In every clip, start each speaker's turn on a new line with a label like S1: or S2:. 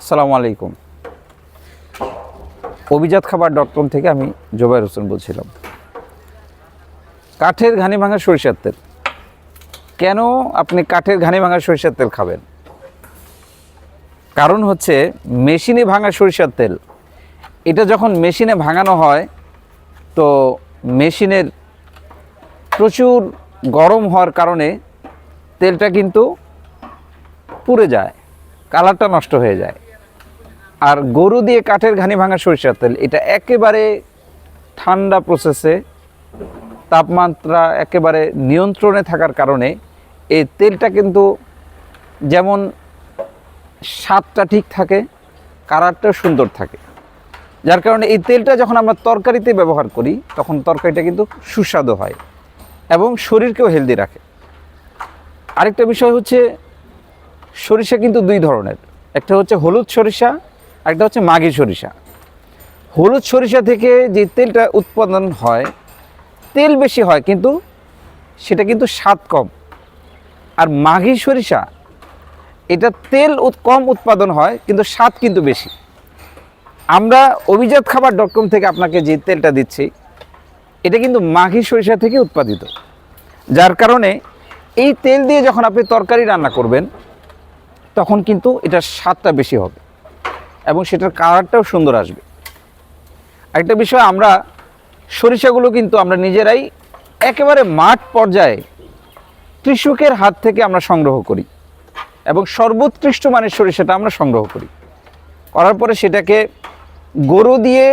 S1: আসসালামু আলাইকুম। অভিজাত খাবার ডট কম থেকে আমি জোবাইর হোসেন বলছিলাম। কাঠের ঘানি ভাঙা সরিষার তেল। কেন আপনি কাঠের ঘানি ভাঙা সরিষার তেল খাবেন? কারণ হচ্ছে মেশিনে ভাঙা সরিষার তেল। এটা যখন মেশিনে ভাঙানো হয়, তো মেশিনের প্রচুর গরম হওয়ার কারণে তেলটা কিন্তু পুড়ে যায়, কালারটা নষ্ট হয়ে যায়। আর গরু দিয়ে কাঠের ঘানি ভাঙা সরিষার তেল, এটা একেবারে ঠান্ডা প্রসেসে তাপমাত্রা একেবারে নিয়ন্ত্রণে থাকার কারণে এই তেলটা কিন্তু যেমন স্বাদটা ঠিক থাকে, কালারটাও সুন্দর থাকে। যার কারণে এই তেলটা যখন আমরা তরকারিতে ব্যবহার করি, তখন তরকারিটা কিন্তু সুস্বাদু হয় এবং শরীরকেও হেলদি রাখে। আরেকটা বিষয় হচ্ছে সরিষা কিন্তু দুই ধরনের। একটা হচ্ছে হলুদ সরিষা একটা হচ্ছে মাঘি সরিষা। হলুদ সরিষা থেকে যে তেলটা উৎপাদন হয়, তেল বেশি হয় কিন্তু সেটা কিন্তু স্বাদ কম। আর মাঘি সরিষা, এটা তেল কম উৎপাদন হয় কিন্তু স্বাদ কিন্তু বেশি। আমরা অভিজাত খাবার ডট কম থেকে আপনাকে যে তেলটা দিচ্ছি, এটা কিন্তু মাঘি সরিষা থেকে উৎপাদিত। যার কারণে এই তেল দিয়ে যখন আপনি তরকারি রান্না করবেন তখন কিন্তু এটার স্বাদটা বেশি হবে এবং সেটার কালারটাও সুন্দর আসবে। একটা বিষয়, আমরা সরিষাগুলো কিন্তু আমরা নিজেরাই একেবারে মাঠ পর্যায়ে কৃষকের হাত থেকে আমরা সংগ্রহ করি এবং সর্বোৎকৃষ্ট মানের সরিষাটা আমরা সংগ্রহ করি। করার পরে সেটাকে গরু দিয়ে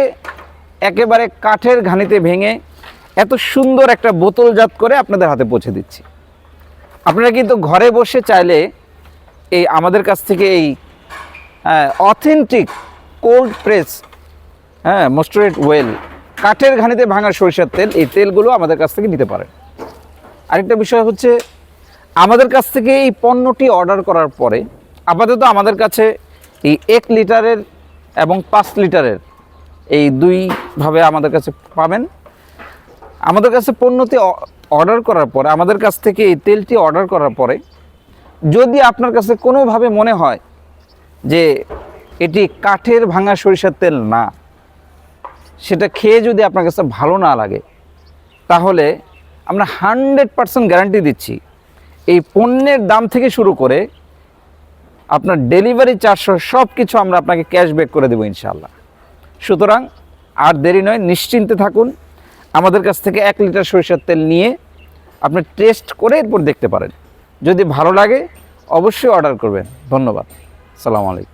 S1: একেবারে কাঠের ঘানিতে ভেঙে এত সুন্দর একটা বোতলজাত করে আপনাদের হাতে পৌঁছে দিচ্ছি। আপনারা কিন্তু ঘরে বসে চাইলে এই আমাদের কাছ থেকে এই অথেন্টিক কোল্ড প্রেস হ্যাঁ মোস্টারেট ওয়েল কাঠের ঘানিতে ভাঙা সরিষার তেল, এই তেলগুলো আমাদের কাছ থেকে নিতে পারেন। আরেকটা বিষয় হচ্ছে, আমাদের কাছ থেকে এই পণ্যটি অর্ডার করার পরে আপাতত আমাদের কাছে এই এক লিটারের এবং পাঁচ লিটারের এই দুইভাবে আমাদের কাছে পাবেন। আমাদের কাছে পণ্যটি অর্ডার করার পরে, আমাদের কাছ থেকে এই তেলটি অর্ডার করার পরে যদি আপনার কাছে কোনোভাবে মনে হয় যে এটি কাঠের ভাঙা সরিষার তেল না, সেটা খেয়ে যদি আপনার কাছে ভালো না লাগে, তাহলে আমরা হান্ড্রেড পার্সেন্ট গ্যারান্টি দিচ্ছি এই পণ্যের দাম থেকে শুরু করে আপনার ডেলিভারি চার্জসহ সব কিছু আমরা আপনাকে ক্যাশব্যাক করে দেবো ইনশাল্লাহ সুতরাং আর দেরি নয়, নিশ্চিন্তে থাকুন। আমাদের কাছ থেকে এক লিটার সরিষার তেল নিয়ে আপনি টেস্ট করে এরপর দেখতে পারেন। যদি ভালো লাগে অবশ্যই অর্ডার করবেন। ধন্যবাদ। সালাম আলাইকুম।